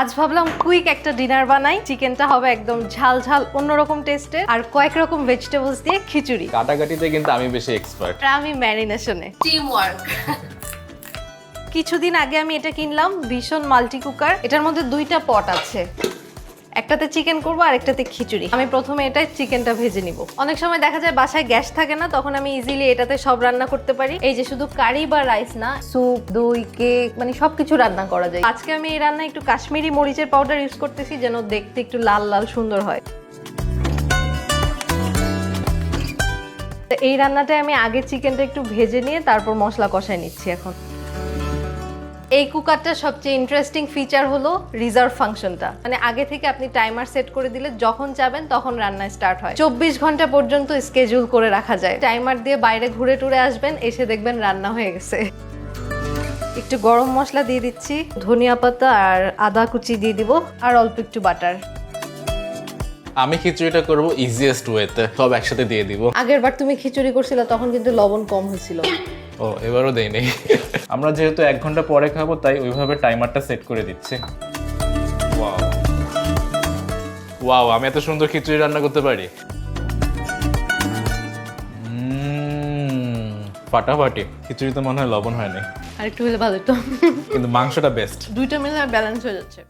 আজ ভাবলাম কুইক একটা ডিনার বানাই। চিকেনটা হবে একদম ঝাল ঝাল অন্যরকম টেস্টের আর কয়েক রকম ভেজিটেবলস দিয়ে খিচুড়ি। কাটাকাটিতে কিন্তু আমি বেশি এক্সপার্ট আর আমি ম্যারিনেশনে টিম ওয়ার্ক কিছুদিন আগে আমি এটা কিনলাম ভীষণ মাল্টি কুকার এটার মধ্যে দুইটা পট আছে। একটাতে চিকেন করব আর একটাতে খিচুড়ি। আমি প্রথমে এটা চিকেনটা ভেজে নিব। অনেক সময় দেখা যায় বাসায় গ্যাস থাকে না, তখন আমি ইজিলি এটাতে সব রান্না করতে পারি। এই যে শুধু কারি বা রাইস না স্যুপ দই কেক মানে সবকিছু রান্না করা যায়। আজকে আমি এই রান্না একটু কাশ্মীরি মরিচের পাউডার ইউজ করতেছি, যেন দেখতে একটু লাল লাল, সুন্দর হয়। এই রান্নাটায় আমি আগে চিকেনটা একটু ভেজে নিয়ে, তারপর মশলা কষায় নিচ্ছি এখন। এই কুকারটার সবচেয়ে ইন্টারেস্টিং ফিচার হলো রিজার্ভ ফাংশনটা মানে আগে থেকে আপনি টাইমার সেট করে দিলে যখন যাবেন তখন রান্না স্টার্ট হয়। চব্বিশ ঘণ্টা পর্যন্ত স্কেজুল করে রাখা যায়। টাইমার দিয়ে বাইরে ঘুরে টুরে আসবেন এসে দেখবেন রান্না হয়ে গেছে। একটু গরম মশলা দিয়ে দিচ্ছি ধনিয়া পাতা আর আদা কুচি দিয়ে দিব আর অল্প একটু বাটার আমি খিচুড়িটা করব ইজিয়েস্ট ওয়েতে সব একসাথে দিয়ে দিব। আগের বার তুমি খিচুড়ি করছিলে তখন কিন্তু লবণ কম হয়েছিল। ও এবারও দেই নেই। আমরা যেহেতু এক ঘণ্টা পরে খাব তাই ওইভাবে টাইমারটা সেট করে দিচ্ছি। ওয়াও ওয়াও আমি এত সুন্দর খিচুড়ি রান্না করতে পারি? উম, ফাটাফাটি। খিচুড়ি তো মনে হয় লবণ হয়নি আর একটু হলে ভালো হতো। কিন্তু মাংসটা বেস্ট দুইটা মিলে ব্যালেন্স হয়ে যাচ্ছে।